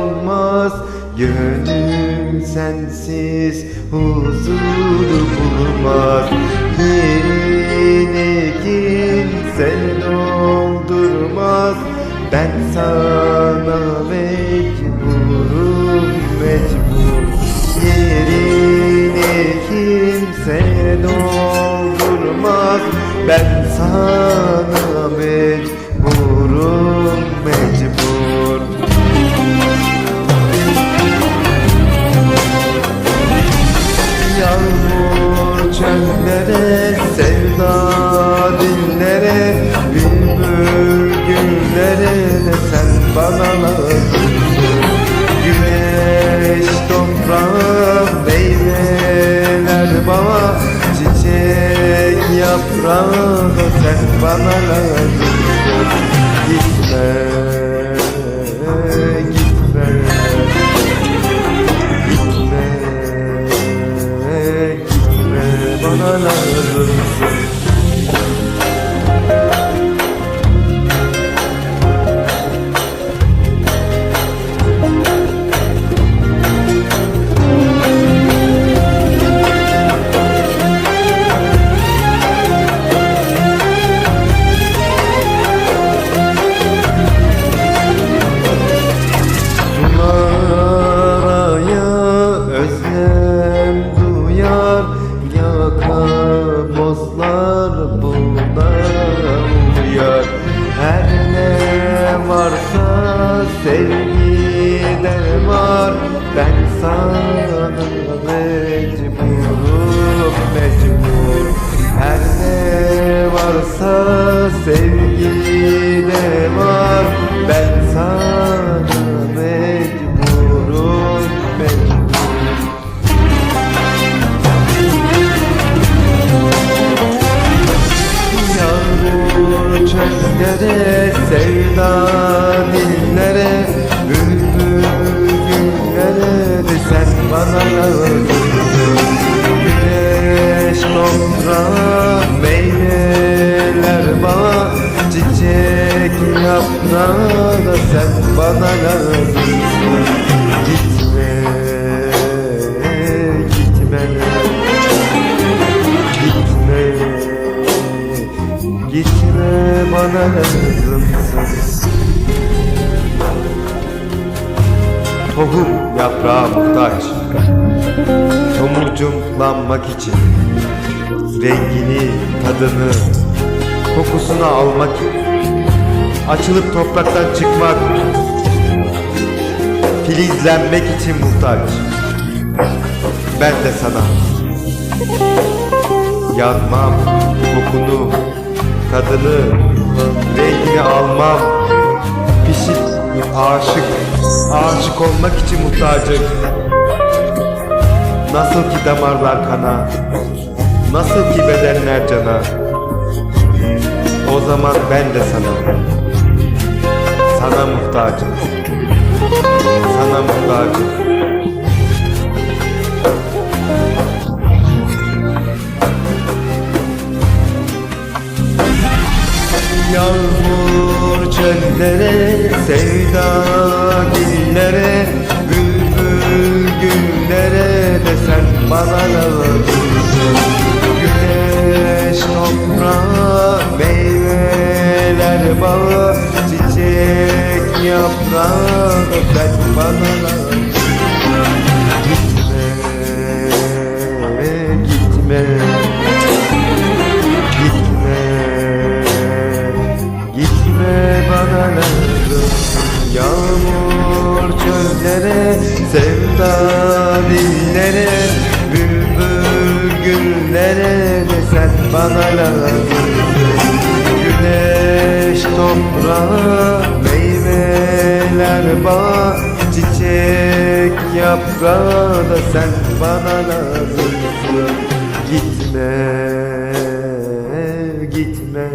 olmaz Gönlüm sensiz huzuru bulmaz. Yerine gir sen doldurmaz Ben sana mecburum mecbur. Yerine kimse doldurmaz Ben sana mecburum. Bana lazımsın Güneş toprağa, meyveler bana Çiçek yaprağı sen bana Gitme, gitme var. Ben sana mecburum mecbur Her ne varsa sevgide var. Ben sana Yaprağı da sen bana lazımsın Gitme, gitme Gitme, gitme bana lazımsın Tohum yaprağa muhtaç Tomurcuklanmak için. Rengini, tadını, kokusunu almak Açılıp topraktan çıkmak Filizlenmek için muhtaç. Ben de sana Yanmam, kokunu, tadını, rengini almam. Pişip aşık, aşık olmak için muhtacım. Nasıl ki damarlar kana, nasıl ki bedenler cana O zaman ben de sana, sana muhtacım. Sana muhtacım. Yağmur çöllere, sevda dillere Bülbül güllere de sen bana lazımsın Güneş toprağa, meyveler bağı yaprağı sen bana Gitme, gitme Gitme, gitme bana Yağmur çöllere, sevda dillere Bülbül güllere de sen bana lazım. Güneş toprağa, meyveler bağ Çiçek yaprağı da sen bana lazımsın. Gitme, gitme